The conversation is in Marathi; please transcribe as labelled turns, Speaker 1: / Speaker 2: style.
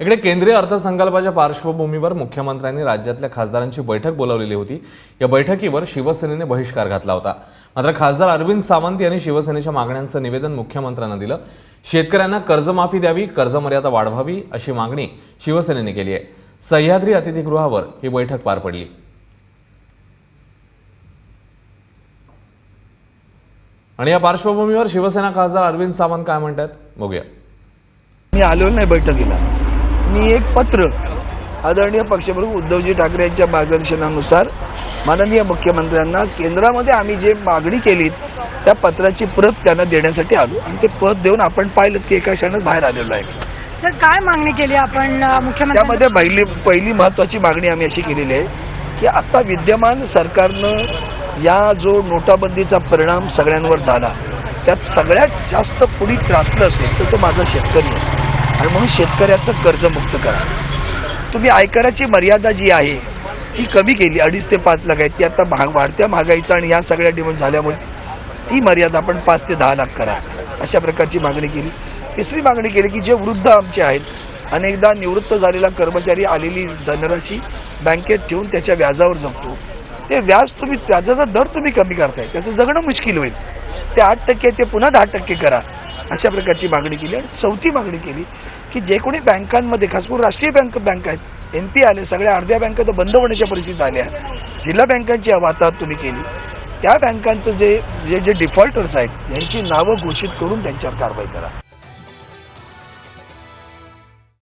Speaker 1: इकडे केंद्रीय अर्थसंकल्पाच्या पार्श्वभूमीवर मुख्यमंत्र्यांनी राज्यातल्या खासदारांची बैठक बोलावलेली होती. या बैठकीवर शिवसेनेने बहिष्कार घातला होता. मात्र खासदार अरविंद सावंत यांनी शिवसेनेच्या मागण्यांचं निवेदन मुख्यमंत्र्यांना दिलं. शेतकऱ्यांना कर्जमाफी द्यावी कर्जमर्यादा वाढवावी अशी मागणी शिवसेनेने केली आहे. सह्याद्री अतिथीगृहावर ही बैठक पार पडली. आणि या पार्श्वभूमीवर शिवसेना खासदार अरविंद सावंत काय म्हणतात? बघूया.
Speaker 2: मी आलो नाही बैठकीला. मी एक पत्र आदरणीय पक्षप्रमुख उद्धवजी ठाकरे यांच्या मार्गदर्शनानुसार माननीय मुख्यमंत्र्यांना केंद्रामध्ये आम्ही जे मागणी केली त्या पत्राची प्रत त्यांना देण्यासाठी आलो. आणि ते पद देऊन आपण पाहिलं की एका क्षणात बाहेर आलेलो आहे.
Speaker 3: तर काय मागणी केली आपण मुख्यमंत्री
Speaker 2: त्यामध्ये पहिली पहिली महत्वाची मागणी आम्ही अशी केलेली आहे की आता विद्यमान सरकारनं या जो नोटाबंदीचा परिणाम सगळ्यांवर झाला त्यात सगळ्यात जास्त पुढी त्रासलं असेल तर तो माझा शेतकरी आहे. आणि म्हणून शेतकऱ्याचं कर्जमुक्त करा. तुम्ही आयकराची मर्यादा जी आहे ती कमी केली अडीच ते पाच लाख आहे ती आता महाग वाढत्या महागाईचा आणि या सगळ्या डिमांड झाल्यामुळे ती मर्यादा आपण पाच ते दहा लाख करा. अशा प्रकारची मागणी केली. तिसरी मागणी केली की जे वृद्ध आमचे आहेत अनेकदा निवृत्त झालेला कर्मचारी आलेली धनराशी बँकेत ठेवून त्याच्या व्याजावर जगतो ते व्याज तुम्ही व्याजाचा दर तुम्ही कमी करताय त्याचं जगणं मुश्किल होईल. ते आठ टक्के ते पुन्हा दहा टक्के करा. अशा प्रकारची मागणी केली. आणि चौथी मागणी केली की जे कोणी बँकांमध्ये खास करून राष्ट्रीय बँक बँक आहेत एन पी आले सगळ्या अर्ध्या बँका तर बंद होण्याच्या परिस्थितीत आल्या जिल्हा बँकांची वाताहत तुम्ही केली. त्या बँकांचं जे जे जे डिफॉल्टर्स आहेत यांची नावं घोषित करून त्यांच्यावर कारवाई करा.